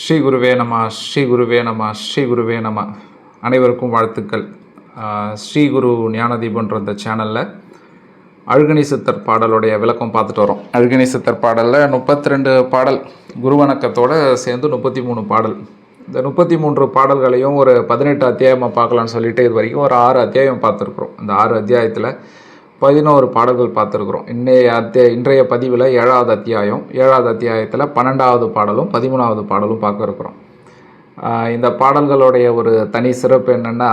ஸ்ரீ குருவே நம ஸ்ரீ குருவே நம ஸ்ரீ குருவே நம. அனைவருக்கும் வாழ்த்துக்கள். ஸ்ரீ குரு ஞானதீபன்ற இந்த சேனலில் அழுகணி சித்தர் பாடலுடைய விளக்கம் பார்த்துட்டு வரோம். அழுகணி சித்தர் பாடலில் முப்பத்தி ரெண்டு பாடல் குருவணக்கத்தோடு சேர்ந்து முப்பத்தி மூணு பாடல். இந்த முப்பத்தி மூன்று பாடல்களையும் ஒரு பதினெட்டு அத்தியாயமாக பார்க்கலான்னு சொல்லிட்டு இது வரைக்கும் ஒரு ஆறு அத்தியாயம் பார்த்துருக்குறோம். இந்த ஆறு அத்தியாயத்தில் பதினோரு பாடல்கள் பார்த்துருக்குறோம். இன்றைய அத்திய இன்றைய பதிவில் ஏழாவது அத்தியாயம் ஏழாவது அத்தியாயத்தில் பன்னெண்டாவது பாடலும் பதிமூணாவது பாடலும் பார்க்க இருக்கிறோம் இந்த பாடல்களுடைய ஒரு தனி சிறப்பு என்னென்னா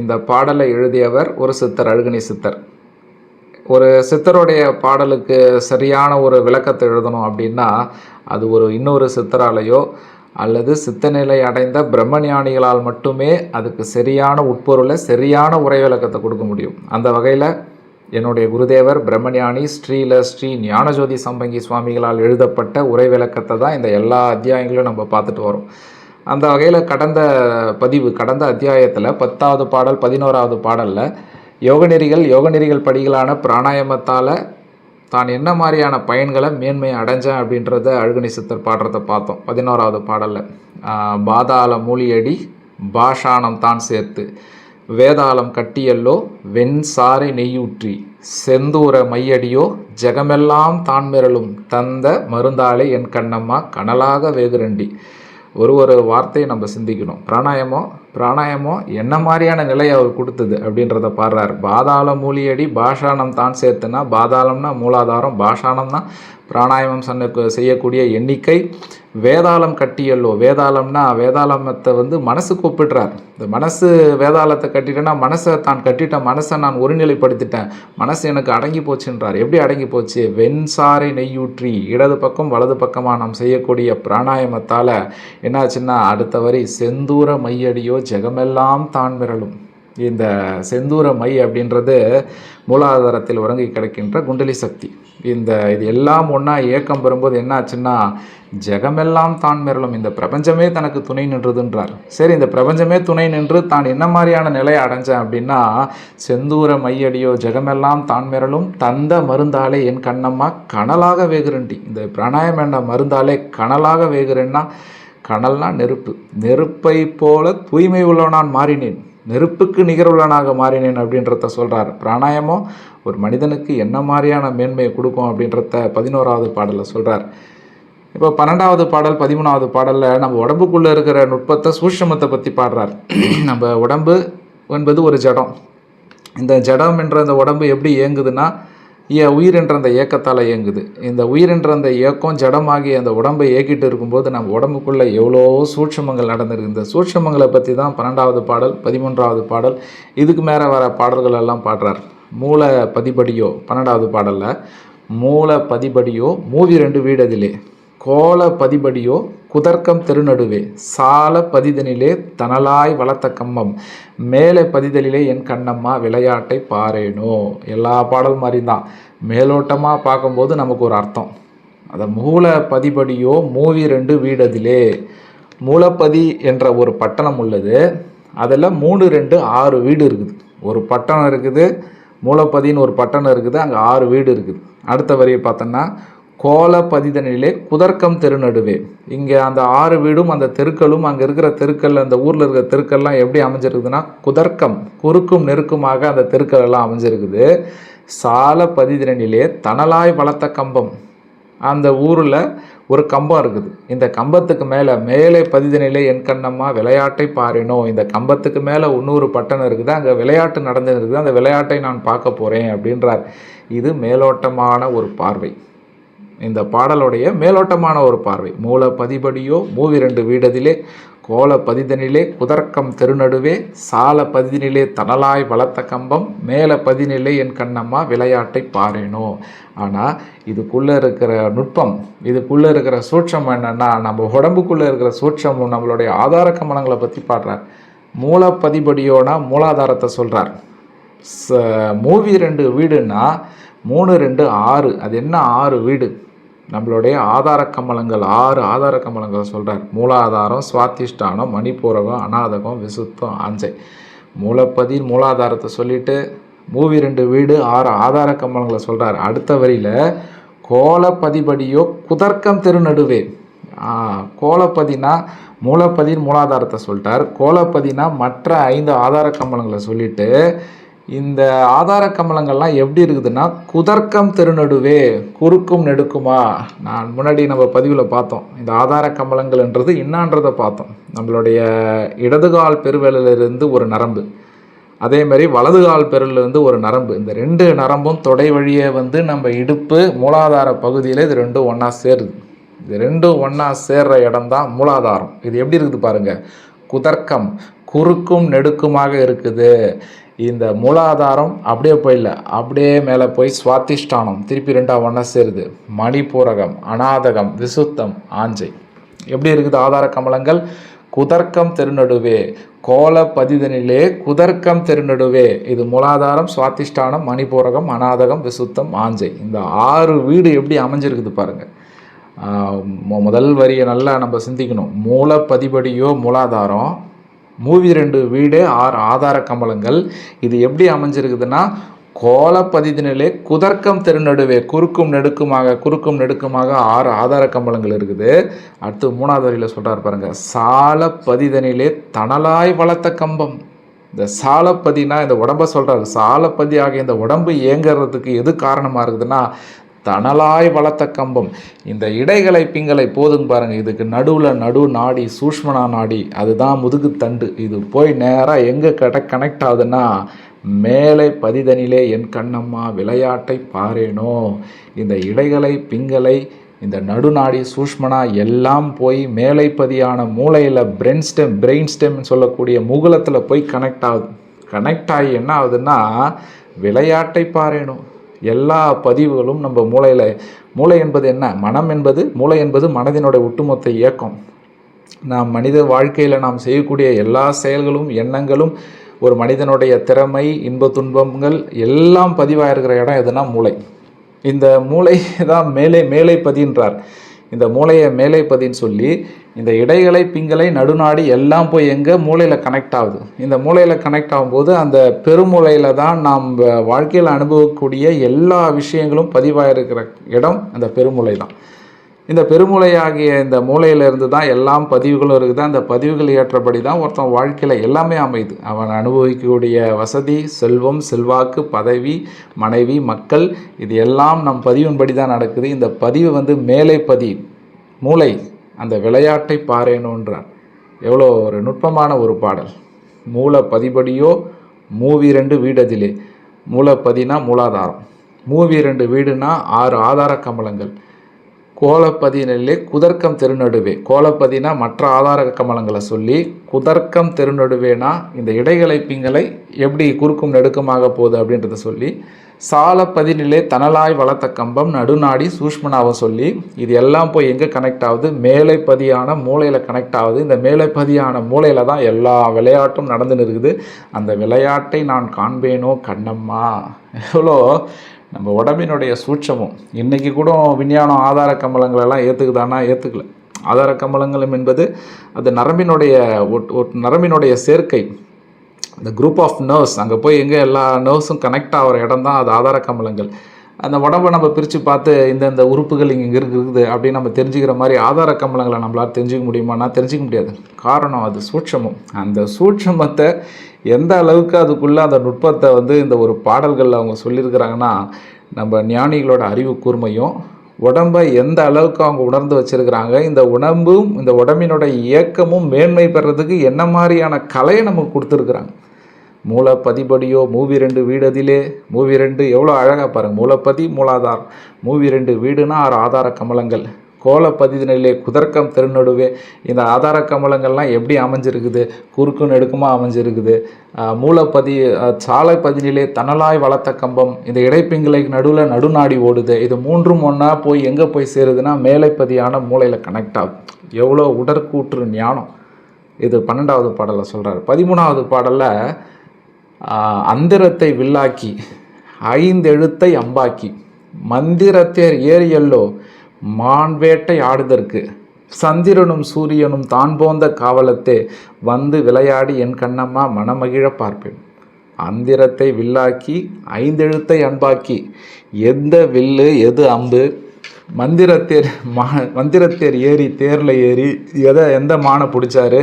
இந்த பாடலை எழுதியவர் ஒரு சித்தர் அழுகணி சித்தர். ஒரு சித்தருடைய பாடலுக்கு சரியான ஒரு விளக்கத்தை எழுதணும் அப்படின்னா அது ஒரு இன்னொரு சித்தராலேயோ அல்லது சித்தநிலை அடைந்த பிரம்மஞானிகளால் மட்டுமே அதுக்கு சரியான உட்பொருளை சரியான உரை விளக்கத்தை கொடுக்க முடியும். அந்த வகையில் என்னுடைய குருதேவர் பிரம்மஞானி ஸ்ரீல ஸ்ரீ ஞானஜோதி சம்பங்கி சுவாமிகளால் எழுதப்பட்ட உரை விளக்கத்தை தான் இந்த எல்லா அத்தியாயங்களும் நம்ம பார்த்துட்டு வரோம். அந்த வகையில் கடந்த பதிவு கடந்த அத்தியாயத்தில் பத்தாவது பாடல் பதினோராவது பாடலில் யோகநெறிகள் யோகநெறிகள் படிகளான பிராணாயாமத்தால் தான் என்ன மாதிரியான பயன்களை மேன்மை அடைஞ்சேன் அப்படின்றத அழுகணி சித்தர் பாடுறதை பார்த்தோம் பதினோராவது பாடலில். பாதாள மூலியடி பாஷானம் தான் சேர்த்து. வேதாளம் கட்டியல்லோ வெண் சாறை நெய்யூற்றி செந்தூர மையடியோ ஜெகமெல்லாம் தான்மிரலும் தந்த மருந்தாளே என் கண்ணம்மா கனலாக வேகுரண்டி. ஒரு ஒரு வார்த்தையை நம்ம சிந்திக்கணும். பிராணாயமம் பிராணாயமம் என்ன மாதிரியான நிலையை அவர் கொடுத்தது அப்படின்றத பாடுறார். பாதாள மூலியடி பாஷானம் தான் சேர்த்துனா பாதாளம்னா மூலாதாரம் பாஷானம்னா பிராணாயாமம் சொன்ன செய்யக்கூடிய எண்ணிக்கை வேதாளம் கட்டியல்லோ வேதாளம்னா வேதாளமத்தை வந்து மனசுக்கு ஒப்பிடுறார் இந்த மனசு வேதாளத்தை கட்டிட்டேன்னா மனசை தான் கட்டிட்ட மனசை நான் ஒருநிலைப்படுத்திட்டேன். மனசு எனக்கு அடங்கி போச்சுன்றார். எப்படி அடங்கி போச்சு? வெண்சாரை நெய்யூற்றி இடது பக்கம் வலது பக்கமாக நாம் செய்யக்கூடிய பிராணாயாமத்தால் என்னாச்சுன்னா அடுத்த வரி செந்தூர மையடியோ ஜெகமெல்லாம் தான் மிரளும் இந்த செந்தூர மை அப்படின்றது மூலாதாரத்தில் உறங்கி கிடக்கின்ற குண்டலி சக்தி. இந்த இது எல்லாம் ஒன்றா இயக்கம் பெறும்போது என்ன ஆச்சுன்னா ஜெகமெல்லாம் தான் மிரளும் இந்த பிரபஞ்சமே தனக்கு துணை நின்றதுன்றார். சரி இந்த பிரபஞ்சமே துணை நின்று தான் என்ன மாதிரியான நிலையை அடைஞ்சேன் அப்படின்னா செந்தூர மையடியோ ஜெகமெல்லாம் தான் மிரளும் தந்த மருந்தாலே என் கண்ணம்மா கனலாக வேகுறண்டி இந்த பிராணாயம் என்ற மருந்தாலே கனலாக வேகுறேன்னா கனல்னா நெருப்பு. நெருப்பை போல தூய்மை உள்ளவனான் மாறினேன். நெருப்புக்கு நிகருள்ளனாக மாறினேன் அப்படின்றத சொல்கிறார் பிராணாயமம் ஒரு மனிதனுக்கு என்ன மாதிரியான மேன்மையை கொடுக்கும் அப்படின்றத பதினோராவது பாடலில் சொல்கிறார் இப்போ பன்னெண்டாவது பாடல் பதிமூணாவது பாடலில் நம்ம உடம்புக்குள்ளே இருக்கிற நுட்பத்தை சூட்சமத்தை பற்றி பாடுறார். நம்ம உடம்பு என்பது ஒரு ஜடம். இந்த ஜடம் என்ற அந்த உடம்பு எப்படி இயங்குதுன்னா உயிர் என்ற அந்த இயக்கத்தால் இயங்குது. இந்த உயிர் என்ற அந்த இயக்கம் ஜடமாகி அந்த உடம்பை இயக்கிட்டு இருக்கும்போது நம்ம உடம்புக்குள்ளே எவ்வளோ சூட்சமங்கள் நடந்திருக்கு. இந்த சூட்சமங்களை பற்றி தான் பன்னெண்டாவது பாடல் பதிமூன்றாவது பாடல் இதுக்கு மேலே வர பாடல்கள் எல்லாம் பாடுறார். மூல பதிபடியோ பன்னெண்டாவது பாடலில் மூல பதிபடியோ மூவி ரெண்டு வீடதிலே. கோல பதிபடியோ குதர்க்கம் தெருநடுவே சால பதிதனிலே தனலாய் வளர்த்த கம்மம் மேலே பதிதலிலே என் கண்ணம்மா விளையாட்டை பாரேனோ. எல்லா பாடல் மாதிரி தான் மேலோட்டமாக பார்க்கும்போது நமக்கு ஒரு அர்த்தம். அதை மூல பதிபடியோ மூவி ரெண்டு வீடதிலே. மூலப்பதி என்ற ஒரு பட்டணம் உள்ளது. அதில் மூணு ரெண்டு ஆறு வீடு இருக்குது. ஒரு பட்டணம் இருக்குது மூலப்பதின்னு ஒரு பட்டணம் இருக்குது அங்கே ஆறு வீடு இருக்குது. அடுத்த வரியை பார்த்தோன்னா கோல பதிதனிலே குதர்க்கம் தெருநடுவே. இங்கே அந்த ஆறு வீடும் அந்த தெருக்களும் அங்கே இருக்கிற தெருக்கள் அந்த ஊரில் இருக்கிற தெருக்கள்லாம் எப்படி அமைஞ்சிருக்குதுன்னா குதர்க்கம் குறுக்கும் நெருக்குமாக அந்த தெருக்கள் எல்லாம் அமைஞ்சிருக்குது. சால பதிதிரனிலே தனலாய் வளர்த்த கம்பம். அந்த ஊரில் ஒரு கம்பம் இருக்குது. இந்த கம்பத்துக்கு மேலே மேலே பதிதனிலே என் கண்ணம்மா விளையாட்டை பாரினோ. இந்த கம்பத்துக்கு மேலே இன்னொரு பட்டணம் இருக்குது. அங்கே விளையாட்டு நடந்து இருக்குது. அந்த விளையாட்டை நான் பார்க்க போகிறேன் அப்படின்றார். இது மேலோட்டமான ஒரு பார்வை. இந்த பாடலுடைய மேலோட்டமான ஒரு பார்வை. மூல பதிபடியோ மூவி ரெண்டு வீடதிலே கோல பதிதனிலே குதர்க்கம் தெருநடுவே சால பதினிலே தனலாய் வளர்த்த கம்பம் மேல பதினிலே என் கண்ணம்மா விளையாட்டை பாரேனோ ஆனால் இதுக்குள்ளே இருக்கிற நுட்பம் இதுக்குள்ளே இருக்கிற சூட்சம் என்னென்னா நம்ம உடம்புக்குள்ளே இருக்கிற சூட்சமும் நம்மளுடைய ஆதார கமலங்களை பற்றி பாடுறார். மூலப்பதிபடியோனா மூலாதாரத்தை சொல்கிறார் ச மூவி ரெண்டு வீடுன்னா மூணு ரெண்டு ஆறு. அது என்ன ஆறு வீடு? நம்மளுடைய ஆதார கமலங்கள் ஆறு ஆதார கமலங்கள் சொல்கிறார் மூலாதாரம் சுவாத்திஷ்டானம் மணிப்பூரகம் அநாதகம் விசுத்தம் ஆஞ்சை மூலப்பதி மூலாதாரத்தை சொல்லிட்டு மூவி ரெண்டு வீடு ஆறு ஆதார கமலங்களை சொல்கிறார் அடுத்த வரியில் கோலப்பதிபடியோ குதர்க்கம் தெருநடுவே. ஆ, கோலப்பதினா மூலப்பதியின் மூலாதாரத்தை சொல்லிட்டார். கோலப்பதினா மற்ற ஐந்து ஆதார கம்பளங்களை சொல்லிட்டு இந்த ஆதார கமலங்கள்லாம் எப்படி இருக்குதுன்னா குதர்க்கம் திருநடுவே குறுக்கும் நெடுக்குமா? நான் முன்னாடி நம்ம பதிவில் பார்த்தோம். இந்த ஆதார கமலங்கள்ன்றது என்னான்றதை பார்த்தோம். நம்மளுடைய இடதுகால் பெருவிரலிலிருந்து ஒரு நரம்பு. அதே மாதிரி வலதுகால் ஒரு நரம்பு. இந்த ரெண்டு நரம்பும் தொடை வழியே வந்து நம்ம இடுப்பு மூலாதார பகுதியில் இது ரெண்டும் ஒன்றா சேருது. இது ரெண்டும் ஒன்றா சேர்ற இடம் தான் மூலாதாரம். இது எப்படி இருக்குது பாருங்க. குதர்க்கம். குறுக்கும் நெடுக்குமாக இருக்குது. இந்த மூலாதாரம் அப்படியே போயிடல அப்படியே மேலே போய் சுவாதிஷ்டானம். திருப்பி ரெண்டா ஒன்றா சேருது. மணிப்பூரகம் அநாதகம் விசுத்தம் ஆஞ்சை. எப்படி இருக்குது ஆதார கமலங்கள்? குதர்க்கம் திருநடுவே. கோல பதிதனிலே குதர்க்கம் திருநடுவே. இது மூலாதாரம் சுவாதிஷ்டானம் மணிபூரகம் அநாதகம் விசுத்தம் ஆஞ்சை. இந்த ஆறு வீடு எப்படி அமைஞ்சிருக்குது பாருங்கள் முதல் வரியை நல்லா நம்ம சிந்திக்கணும். மூலப்பதிபடியோ மூலாதாரம் மூவி ரெண்டு வீடு ஆறு ஆதார கமலங்கள். இது எப்படி அமைஞ்சிருக்குதுன்னா கோலப்பதிதினிலே குதர்க்கம் திருநடுவே குறுக்கும் நெடுக்குமாக குறுக்கும் நெடுக்குமாக ஆறு ஆதார கம்பளங்கள் இருக்குது. அடுத்து மூணாவது வரியில் சொல்கிறார் பாருங்கள் சாலப்பதிதனிலே தணலாய் வளர்த்த கம்பம். இந்த சாலப்பதினா இந்த உடம்ப சொல்கிறாரு சாலப்பதி ஆகிய இந்த உடம்பு இயங்குறதுக்கு எது காரணமாக இருக்குதுன்னா தணலாய் வளர்த்த கம்பம். இந்த இடைகளை பிங்களை போதுங்க பாருங்க. இதுக்கு நடுவில் நடு நாடி சூஷ்மனா நாடி அதுதான் முதுகு தண்டு. இது போய் நேராக எங்கே கட கனெக்ட் ஆகுதுன்னா மேலே பதிதனிலே என் கண்ணம்மா விளையாட்டை பாரேனோ. இந்த இடைகளை பிங்களை இந்த நடுநாடி சூஷ்மனா எல்லாம் போய் மேலைப்பதியான மூளையில் பிரெயின் ஸ்டெம் பிரெயின் ஸ்டெம்னு சொல்லக்கூடிய முகுலத்தில் போய் கனெக்ட் ஆகுது. கனெக்ட் ஆகி என்ன ஆகுதுன்னா விளையாட்டை பாரேனும் எல்லா பதிவுகளும் நம்ம மூளையில் மூளை என்பது என்ன? மனம் என்பது மூளை என்பது மனதினுடைய ஒட்டுமொத்த இயக்கம். நாம் மனித வாழ்க்கையில் நாம் செய்யக்கூடிய எல்லா செயல்களும் எண்ணங்களும் ஒரு மனிதனுடைய திறமை இன்ப துன்பங்கள் எல்லாம் பதிவாயிருக்கிற இடம் எதுனா மூளை. இந்த மூளை தான் மேலே மேலை பதின்றார் இந்த மூளையை மேலே பதின்னு சொல்லி இந்த இடைகளை பிங்களை நடுநாடி எல்லாம் போய் எங்கே மூளையில் கனெக்ட் ஆகுது. இந்த மூளையில் கனெக்ட் ஆகும்போது அந்த பெருமூளையில் தான் நாம் வாழ்க்கையில் அனுபவக்கூடிய எல்லா விஷயங்களும் பதிவாக இருக்கிற இடம் அந்த பெருமூளை தான் இந்த பெருமூளையாகிய இந்த மூளையிலிருந்து தான் எல்லாம் பதிவுகளும் இருக்குது. அந்த பதிவுகள் ஏற்றபடி தான் ஒருத்தன் வாழ்க்கையில் எல்லாமே அமையுது. அவன் அனுபவிக்கக்கூடிய வசதி செல்வம் செல்வாக்கு பதவி மனைவி மக்கள் இது எல்லாம் நம் பதிவின்படி தான் நடக்குது. இந்த பதிவு வந்து மேலே பதி மூளை அந்த விளையாட்டை பாரேனுன்றார் எவ்வளோ ஒரு நுட்பமான ஒரு பாடல். மூல பதிபடியோ மூவி ரெண்டு வீடதிலே. மூலப்பதினா மூலாதாரம். மூவி ரெண்டு வீடுனா ஆறு ஆதார கமலங்கள். கோலப்பதினிலே குதர்க்கம் திருநடுவே. கோலப்பதினா மற்ற ஆதார கமலங்களை சொல்லி குதர்க்கம் திருநடுவேனா இந்த இடைகளை பிங்களை எப்படி குறுக்கும் நெடுக்கமாக போகுது அப்படின்றத சொல்லி சாலப்பதினிலே தனலாய் வளர்த்த கம்பம் நடுநாடி சூஷ்மனாவை சொல்லி இது எல்லாம் போய் எங்கே கனெக்ட் ஆகுது? மேலைப்பதியான மூளையில் கனெக்ட் ஆகுது. இந்த மேலைப்பதியான மூளையில் தான் எல்லா விளையாட்டும் நடந்துன்னு இருக்குது அந்த விளையாட்டை நான் காண்பேனோ கண்ணம்மா? எவ்வளோ நம்ம உடம்பினுடைய சூட்சமும் இன்றைக்கி கூட விஞ்ஞானம் ஆதார கமலங்களெல்லாம் ஏற்றுக்குதானா ஏற்றுக்கல ஆதார கம்பளங்களும் என்பது அது நரம்பினுடைய ஒட்- ஒட் நரம்பினுடைய சேர்க்கை. அந்த குரூப் ஆஃப் நர்வ்ஸ் அங்கே போய் எங்கே எல்லா நர்வ்ஸும் கனெக்ட் ஆகிற இடம் தான் அது ஆதார கம்பளங்கள். அந்த உடம்பை நம்ம பிரித்து பார்த்து இந்தந்த உறுப்புகள் இங்கே இங்கே இருக்குது அப்படின்னு நம்ம தெரிஞ்சுக்கிற மாதிரி ஆதார கம்பளங்களை நம்மளால் தெரிஞ்சிக்க முடியுமானா தெரிஞ்சுக்க முடியாது. காரணம் அது சூட்சமும். அந்த சூட்சமத்தை எந்த அளவுக்கு அதுக்குள்ளே அந்த நுட்பத்தை வந்து இந்த ஒரு பாடல்களில் அவங்க சொல்லியிருக்கிறாங்கன்னா நம்ம ஞானிகளோட அறிவு கூர்மையும் உடம்பை எந்த அளவுக்கு அவங்க உணர்ந்து வச்சிருக்கிறாங்க இந்த உடம்பும் இந்த உடம்பினோட இயக்கமும் மேன்மை பெறதுக்கு என்ன மாதிரியான கலையை நமக்கு கொடுத்துருக்குறாங்க. மூலப்பதிபடியோ மூவி ரெண்டு வீடதிலே மூவி ரெண்டு எவ்வளோ அழகாக பாருங்கள் மூலப்பதி மூலாதார் மூவி ரெண்டு வீடுனா ஆறு ஆதார கமலங்கள். கோலப்பதினிலே குதர்க்கம் திருநடுவே. இந்த ஆதார கமலங்கள்லாம் எப்படி அமைஞ்சிருக்குது? குறுக்கு நெடுக்குமா அமைஞ்சிருக்குது? மூலப்பதி சாலைப்பதினிலே தனலாய் வளர்த்த கம்பம் இந்த இடைப்பிங்களை நடுவில் நடுநாடி ஓடுது. இது மூன்றும் ஒன்றா போய் எங்கே போய் சேருதுன்னா மேலைப்பதியான மூளையில் கனெக்ட் ஆகும். எவ்வளோ உடற்கூற்று ஞானம். இது பன்னெண்டாவது பாடலில் சொல்கிறார் பதிமூணாவது பாடலில் அந்திரத்தை வில்லாக்கி ஐந்தெழுத்தை அம்பாக்கி மந்திரத்தேர் ஏறியல்லோ மான்வேட்டை ஆடுதற்கு. சந்திரனும் சூரியனும் தான் போந்த காவலத்தே வந்து விளையாடி என் கண்ணம்மா மனமகிழ பார்ப்பேன். அந்திரத்தை வில்லாக்கி ஐந்தெழுத்தை அன்பாக்கி எந்த வில்லு எது அம்பு? மந்திரத்தேர் மா மந்திரத்தேர் ஏறி தேரில் ஏறி எதை எந்த மானை பிடிச்சாரு?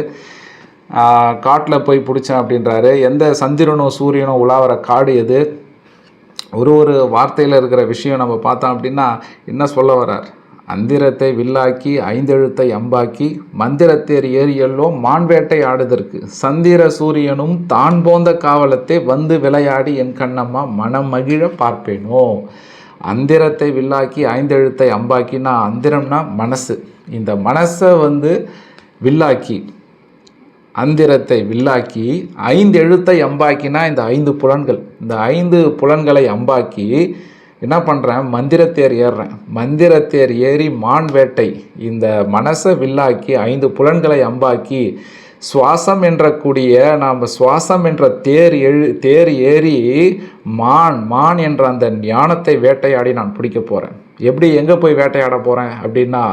காட்டில் போய் பிடிச்சேன் அப்படின்றாரு. எந்த சந்திரனும் சூரியனும் உலாவர காடு எது? ஒரு ஒரு வார்த்தையில் இருக்கிற விஷயம் நம்ம பார்த்தோம் அப்படின்னா என்ன சொல்ல வர்றார்? அந்திரத்தை வில்லாக்கி ஐந்தெழுத்தை அம்பாக்கி மந்திரத்தேர் ஏரியல்லோ மான்வேட்டை ஆடுதற்கு. சந்திர சூரியனும் தான் போந்த காவலத்தை வந்து விளையாடி என் கண்ணம்மா மனம் மகிழ பார்ப்பேனோ? அந்திரத்தை வில்லாக்கி ஐந்தெழுத்தை அம்பாக்கினா அந்திரம்னா மனசு. இந்த மனசை வந்து வில்லாக்கி அந்திரத்தை வில்லாக்கி ஐந்து எழுத்தை அம்பாக்கினா இந்த ஐந்து புலன்கள். இந்த ஐந்து புலன்களை அம்பாக்கி என்ன பண்ணுறேன் மந்திரத்தேர் ஏறுறேன். மந்திரத்தேர் ஏறி மான் வேட்டை. இந்த மனசை வில்லாக்கி ஐந்து புலன்களை அம்பாக்கி சுவாசம் என்ற கூடிய நாம் சுவாசம் என்ற தேர் எழு தேர் ஏறி மான் மான் என்ற அந்த ஞானத்தை வேட்டையாடி நான் பிடிக்க போகிறேன் எப்படி எங்கே போய் வேட்டையாட போகிறேன் அப்படின்னா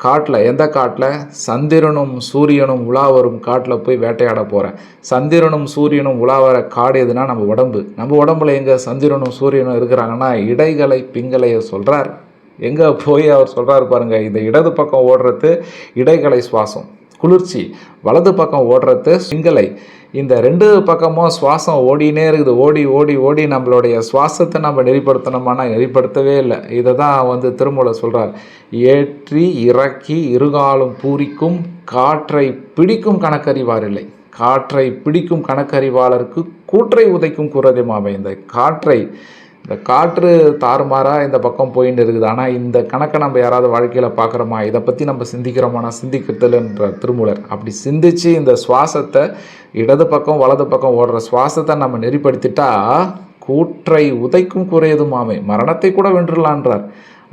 காட்டில் எந்த காட்டில்? சந்திரனும் சூரியனும் உலா வரும் காட்டில் போய் வேட்டையாட போகிறேன் சந்திரனும் சூரியனும் உலா வர காடு எதுனா நம்ம உடம்பு. நம்ம உடம்புல எங்கே சந்திரனும் சூரியனும் இருக்கிறாங்கன்னா இடைகளை பிங்களைய சொல்கிறார் எங்கே போய் அவர் சொல்கிறாரு பாருங்கள் இந்த இடது பக்கம் ஓடுறது இடைகளை சுவாசம். குளிர்ச்சி. வலது பக்கம் ஓடுறது சிங்களை இந்த ரெண்டு பக்கமும் சுவாசம் ஓடினே இருக்குது. ஓடி ஓடி ஓடி நம்மளுடைய சுவாசத்தை நம்ம நெறிப்படுத்தணுமானா நெறிப்படுத்தவே இல்லை. இதை தான் வந்து திருமூல சொல்கிறார் ஏற்றி இறக்கி இருகாலும் பூரிக்கும் காற்றை பிடிக்கும் கணக்கறிவார் இல்லை காற்றை பிடிக்கும் கணக்கறிவாளருக்கு கூற்றை உதைக்கும் குரதிமாவை. இந்த காற்றை இந்த காற்று தாறுமாறாக இந்த பக்கம் போயின்னு இருக்குது. ஆனால் இந்த கணக்கை நம்ம யாராவது வாழ்க்கையில் பார்க்குறோமா? இதை பற்றி நம்ம சிந்திக்கிறோமானா சிந்திக்கிறதுலன்ற திருமூலர். அப்படி சிந்தித்து இந்த சுவாசத்தை இடது பக்கம் வலது பக்கம் ஓடுற சுவாசத்தை நம்ம நெறிப்படுத்திட்டா கூற்றை உதைக்கும் குறையதுமாமே மரணத்தை கூட வென்றுலான்றார்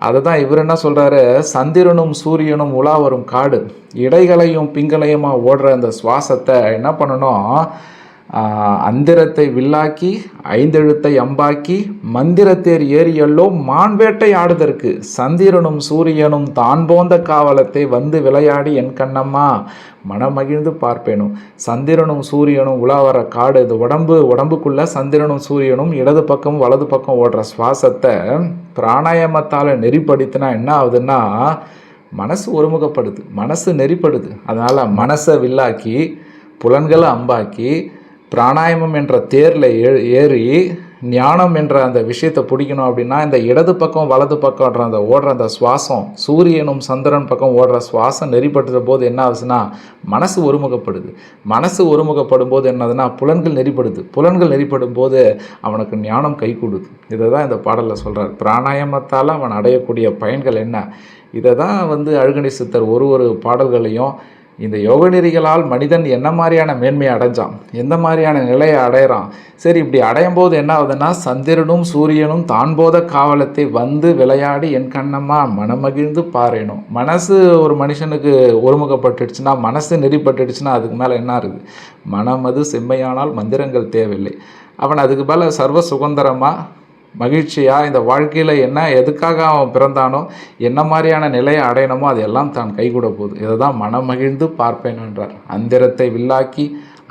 அதை தான் இவர் என்ன சொல்கிறாரு சந்திரனும் சூரியனும் உலா வரும் காடு. இடைகளையும் பிங்களையுமா ஓடுற அந்த சுவாசத்தை என்ன பண்ணணும்? அந்திரத்தை வில்லாக்கி ஐந்தெழுத்தை அம்பாக்கி மந்திரத்தேர் ஏரியல்லோ மான்வேட்டை ஆடுதற்கு. சந்திரனும் சூரியனும் தான் போந்த காவலத்தை வந்து விளையாடி என் கண்ணம்மா மனமகிழ்ந்து பார்ப்பேனும் சந்திரனும் சூரியனும் உலாவர காடு இது உடம்பு உடம்புக்குள்ள சந்திரனும் சூரியனும் இடது பக்கம் வலது பக்கம் ஓடுற சுவாசத்தை பிராணாயாமத்தால் நெறிப்படுத்தினா என்ன ஆகுதுன்னா மனசு ஒருமுகப்படுது மனசு நெறிப்படுது. அதனால் மனசை வில்லாக்கி புலன்களை அம்பாக்கி பிராணாயமம் என்ற தேரில் ஏ ஏறி ஞானம் என்ற அந்த விஷயத்தை பிடிக்கணும் அப்படின்னா இந்த இடது பக்கம் வலது பக்கம்ன்ற அந்த ஓடுற அந்த சுவாசம் சூரியனும் சந்திரன் பக்கம் ஓடுற சுவாசம் நெறிப்படுத்துகிற போது என்ன ஆகுதுன்னா மனசு ஒருமுகப்படுது. மனசு ஒருமுகப்படும் போது என்னதுன்னா புலன்கள் நெறிப்படுது. புலன்கள் நெறிப்படும் போது அவனுக்கு ஞானம் கை கொடுது. இதை தான் இந்த பாடலில் சொல்கிறார் பிராணாயாமத்தால் அவன் அடையக்கூடிய பயன்கள் என்ன? இதை தான் வந்து அழுகணி சித்தர் ஒரு ஒரு பாடல்களையும் இந்த யோக நெறிகளால் மனிதன் என்ன மாதிரியான மேன்மையை அடைஞ்சான்? எந்த மாதிரியான நிலையை அடையிறான்? சரி இப்படி அடையும் போது என்ன ஆகுதுன்னா சந்திரனும் சூரியனும் தான் போத காவலத்தை வந்து விளையாடி என் கண்ணம்மா மனமகிழ்ந்து பாறையணும் மனசு ஒரு மனுஷனுக்கு ஒருமுகப்பட்டுடுச்சுன்னா மனசு நெறிப்பட்டுடுச்சுன்னா அதுக்கு மேலே என்ன இருக்குது மனம் அது செம்மையானால் மந்திரங்கள் தேவையில்லை. அவன் அதுக்கு மேலே சர்வ சுதந்திரமாக மகிழ்ச்சியாக இந்த வாழ்க்கையில் என்ன எதுக்காக அவன் பிறந்தானோ என்ன மாதிரியான நிலையை அடையணுமோ அதெல்லாம் தான் கைகூட போகுது. இதை தான் மனம் மகிழ்ந்து பார்ப்பேன் என்றார். அந்திரத்தை வில்லாக்கி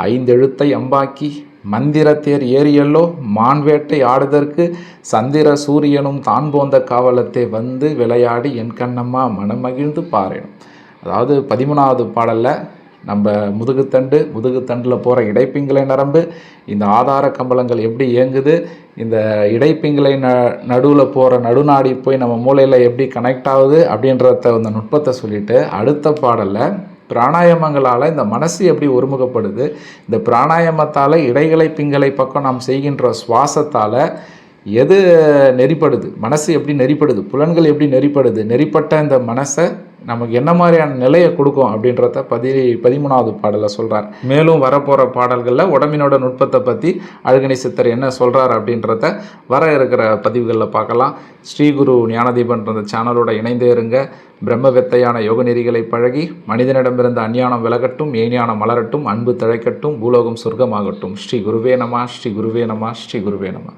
ஐந்தெழுத்தை அம்பாக்கி மந்திரத்தேர் ஏரியல்லோ மான்வேட்டை ஆடுதற்கு சந்திர சூரியனும் தான் போந்த காவலத்தை வந்து விளையாடி என் கண்ணம்மா மனம் மகிழ்ந்து பாரேனும் அதாவது பதிமூணாவது பாடலில் நம்ம முதுகுத்தண்டு முதுகுத்தண்டில் போகிற இடைப்பிங்களை நரம்பு இந்த ஆதார கம்பளங்கள் எப்படி இயங்குது இந்த இடைப்பிங்களை ந நடுவில் போகிற நடுநாடி போய் நம்ம மூளையில் எப்படி கனெக்ட் ஆகுது அப்படின்றத அந்த நுட்பத்தை சொல்லிவிட்டு அடுத்த பாடலில் பிராணாயாமங்களால் இந்த மனசு எப்படி ஒருமுகப்படுது இந்த பிராணாயாமத்தால் இடைகளை பிங்களை பக்கம் நாம் செய்கின்ற சுவாசத்தால் எது நெறிப்படுது மனசு எப்படி நெறிப்படுது புலன்கள் எப்படி நெறிப்படுது நெறிப்பட்ட இந்த மனசை நமக்கு என்ன மாதிரியான நிலையை கொடுக்கும் அப்படின்றத பதி பதிமூணாவது பாடலில் சொல்கிறார் மேலும் வரப்போகிற பாடல்களில் உடம்பினோட நுட்பத்தை பற்றி அழகணி சித்தர் என்ன சொல்கிறார் அப்படின்றத வர இருக்கிற பதிவுகளில் பார்க்கலாம். ஸ்ரீகுரு ஞானதீபன்ற சேனலோட இணைந்தே இருங்க. பிரம்ம யோக நெறிகளை பழகி மனிதனிடமிருந்த அஞ்ஞானம் விலகட்டும் ஏஞானம் மலரட்டும் அன்பு தழைக்கட்டும் பூலோகம் சொர்க்கமாகட்டும். ஸ்ரீ குருவே நமா ஸ்ரீ குருவே நமா ஸ்ரீ குருவே நமா.